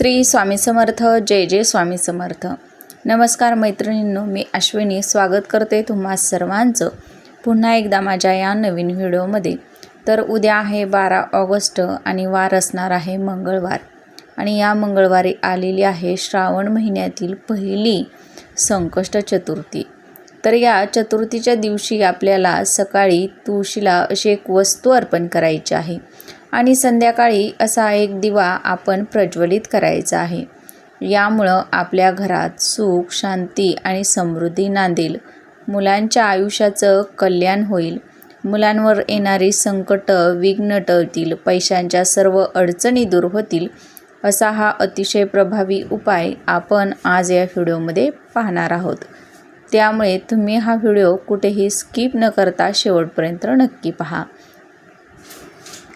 श्री स्वामी समर्थ जय जय स्वामी समर्थ. नमस्कार मैत्रिणींनो मी अश्विनी स्वागत करते तुम्हा सर्वांचं. पुन्हा एकदा माझ्या या नवीन व्हिडिओमध्ये. तर उद्या आहे बारा ऑगस्ट आणि वार असणार आहे मंगळवार. आणि या मंगळवारी आलेली आहे श्रावण महिन्यातील पहिली संकष्ट चतुर्थी. तर या चतुर्थीच्या दिवशी आपल्याला सकाळी तुळशीला अशी एक वस्तू अर्पण करायची आहे. आणि संध्याकाळी असा एक दिवा आपण प्रज्वलित करायचा आहे. यामुळं आपल्या घरात सुख शांती आणि समृद्धी नांदेल. मुलांच्या आयुष्याचं कल्याण होईल. मुलांवर येणारी संकट विघ्न टळतील. पैशांच्या सर्व अडचणी दूर होतील असा हा अतिशय प्रभावी उपाय आपण आज या व्हिडिओमध्ये पाहणार आहोत. त्यामुळे तुम्ही हा व्हिडिओ कुठेही स्किप न करता शेवटपर्यंत नक्की पहा.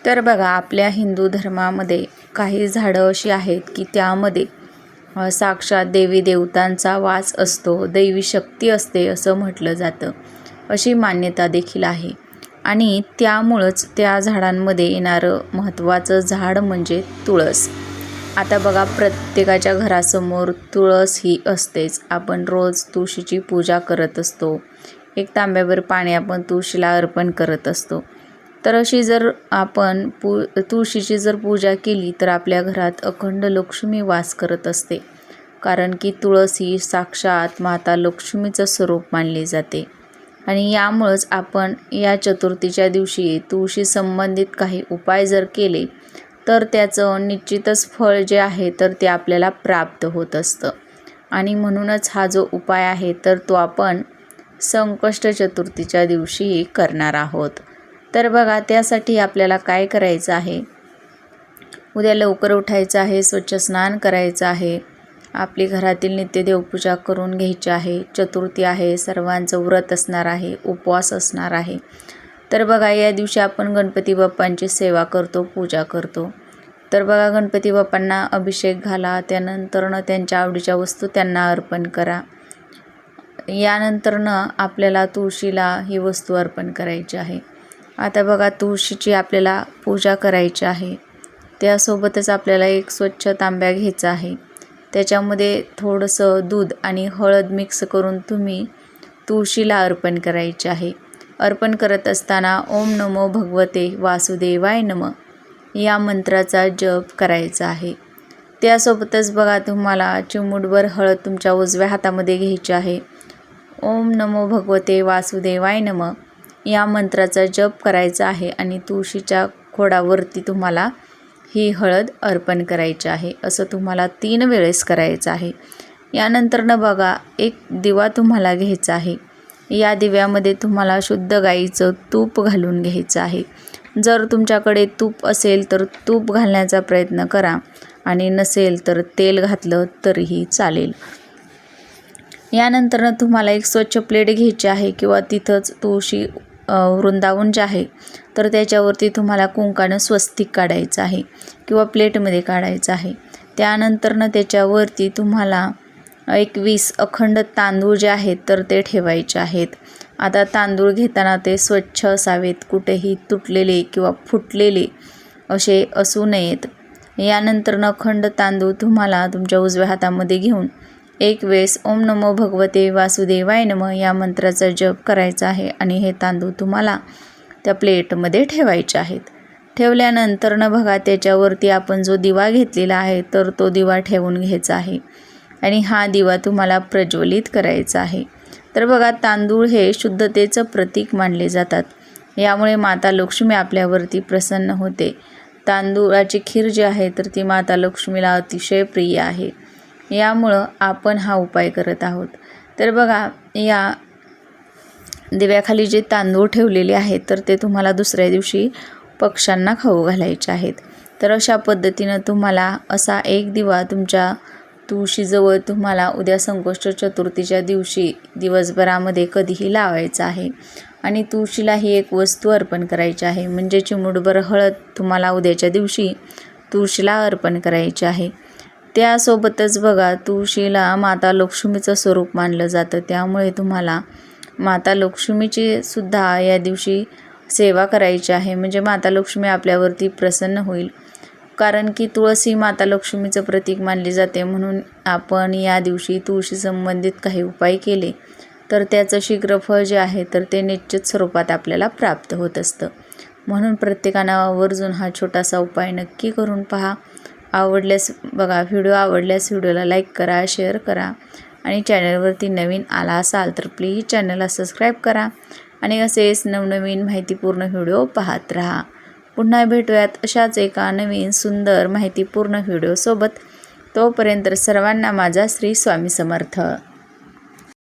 तर बघा आपल्या हिंदू धर्मामध्ये काही झाडं अशी आहेत की त्यामध्ये साक्षात देवी देवतांचा वास असतो दैवी शक्ती असते असं म्हटलं जातं. अशी मान्यता देखील आहे. आणि त्यामुळंच त्या झाडांमध्ये येणारं महत्त्वाचं झाड म्हणजे तुळस. आता बघा प्रत्येकाच्या घरासमोर तुळस ही असतेच. आपण रोज तुळशीची पूजा करत असतो. एक तांब्यावर पाणी आपण तुळशीला अर्पण करत असतो. तर अशी जर आपण पू तुळशीची जर पूजा केली तर आपल्या घरात अखंड लक्ष्मी वास करत असते. कारण की तुळस ही साक्षात माता लक्ष्मीचं स्वरूप मानली जाते. आणि यामुळंच आपण या चतुर्थीच्या दिवशी तुळशी संबंधित काही उपाय जर केले तर त्याचं निश्चितच फळ जे आहे तर ते आपल्याला प्राप्त होत असतं. आणि म्हणूनच हा जो उपाय आहे तर तो आपण संकष्ट चतुर्थीच्या दिवशी करणार आहोत. तर बघा त्यासाठी आपल्याला काय करायचं आहे? उद्या लवकर उठायचं आहे स्वच्छ स्नान करायचं आहे. आपली घरातील नित्य देवपूजा करून घ्यायची आहे. चतुर्थी आहे सर्वांचं व्रत असणार आहे उपवास असणार आहे. तर बघा या दिवशी आपण गणपती बाप्पांची सेवा करतो पूजा करतो. तर बघा गणपती बाप्पांना अभिषेक घाला त्यानंतरनं त्यांच्या आवडीच्या वस्तू त्यांना अर्पण करा. यानंतरनं आपल्याला तुळशीला ही वस्तू अर्पण करायची आहे. आता बघा तुळशीची आपल्याला पूजा करायची आहे. त्यासोबतच आपल्याला एक स्वच्छ तांब्या घ्यायचा आहे. त्याच्यामध्ये थोडंसं दूध आणि हळद मिक्स करून तुम्ही तुळशीला अर्पण करायचे आहे. अर्पण करत असताना ओम नमो भगवते वासुदेवाय नम या मंत्राचा जप करायचा आहे. त्यासोबतच बघा तुम्हाला चिमूटभर हळद तुमच्या उजव्या हातामध्ये घ्यायची आहे. ओम नमो भगवते वासुदेवाय नम या मंत्राचा जप करायचा आहे आणि तुळशीच्या खोडावरती तुम्हाला ही हळद अर्पण करायची आहे. असं तुम्हाला तीन वेळेस करायचं आहे. यानंतरनं बघा एक दिवा तुम्हाला घ्यायचा आहे. या दिव्यामध्ये तुम्हाला शुद्ध गाईचं तूप घालून घ्यायचं आहे. जर तुमच्याकडे तूप असेल तर तूप घालण्याचा प्रयत्न करा आणि नसेल तर तेल घातलं तरीही चालेल. यानंतरनं तुम्हाला एक स्वच्छ प्लेट घ्यायची आहे किंवा तिथंच तुळशी वृंदावन जे आहे तर त्याच्यावरती तुम्हाला कुंकानं स्वस्तिक काढायचं आहे किंवा प्लेटमध्ये काढायचं आहे. त्यानंतरनं त्याच्यावरती तुम्हाला एक वीस अखंड तांदूळ जे आहेत तर ते ठेवायचे आहेत. आता तांदूळ घेताना ते स्वच्छ असावेत कुठेही तुटलेले किंवा फुटलेले असे असू नयेत. यानंतरनं अखंड तांदूळ तुम्हाला तुमच्या उजव्या हातामध्ये घेऊन एक वेळेस ओम नमो भगवते वासुदेवाय नम या मंत्राचा जप करायचा आहे आणि हे तांदूळ तुम्हाला त्या प्लेटमध्ये ठेवायचे आहेत. ठेवल्यानंतरनं बघा त्याच्यावरती आपण जो दिवा घेतलेला आहे तर तो दिवा ठेवून घ्यायचा आहे आणि हा दिवा तुम्हाला प्रज्वलित करायचा आहे. तर बघा तांदूळ हे शुद्धतेचं प्रतीक मानले जातात. यामुळे माता लक्ष्मी आपल्यावरती प्रसन्न होते. तांदूळाची खीर जी आहे तर ती माता लक्ष्मीला अतिशय प्रिय आहे. यामुळं आपण हा उपाय करत आहोत. तर बघा या दिव्याखाली जे तांदूळ ठेवलेले आहेत तर ते तुम्हाला दुसऱ्या दिवशी पक्ष्यांना खाऊ घालायचे आहेत. तर अशा पद्धतीनं तुम्हाला असा एक दिवा तुमच्या तुळशीजवळ तुम्हाला उद्या संकष्ट चतुर्थीच्या दिवशी दिवसभरामध्ये कधीही लावायचा आहे. आणि तुळशीला ही एक वस्तू अर्पण करायची आहे. म्हणजे चिमूटभर हळद तुम्हाला उद्याच्या दिवशी तुळशीला अर्पण करायची आहे. त्यासोबतच बघा तुळशीला माता लक्ष्मीचं स्वरूप मानलं जातं. त्यामुळे तुम्हाला माता लक्ष्मीची सुद्धा या दिवशी सेवा करायची आहे. म्हणजे माता लक्ष्मी आपल्यावरती प्रसन्न होईल. कारण की तुळस माता लक्ष्मीचं प्रतीक मानली जाते. म्हणून आपण या दिवशी तुळशी संबंधित काही उपाय केले तर त्याचं शीघ्र फळ जे आहे तर ते निश्चित स्वरूपात आपल्याला प्राप्त होत असतं. म्हणून प्रत्येकानं आवर्जून हा छोटासा उपाय नक्की करून पहा. आवडल्यास बघा व्हिडिओ आवडल्यास व्हिडिओला लाईक करा शेअर करा आणि चॅनलवरती नवीन आला असाल तर प्लीज चॅनलला सबस्क्राईब करा आणि असेच नवनवीन माहितीपूर्ण व्हिडिओ पाहत राहा. पुन्हा भेटूयात अशाच एका नवीन सुंदर माहितीपूर्ण व्हिडिओसोबत. तोपर्यंत सर्वांना माझा श्री स्वामी समर्थ.